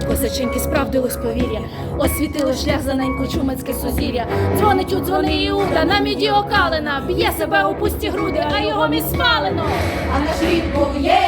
доченьки справдилось повір'я, освітили шлях за неньку чумацьке сузір'я. Дзвонить у дзвони Іуда, на міді окалина, б'є себе у пусті груди, а його міст спалено. А наш рід був є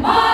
Mom!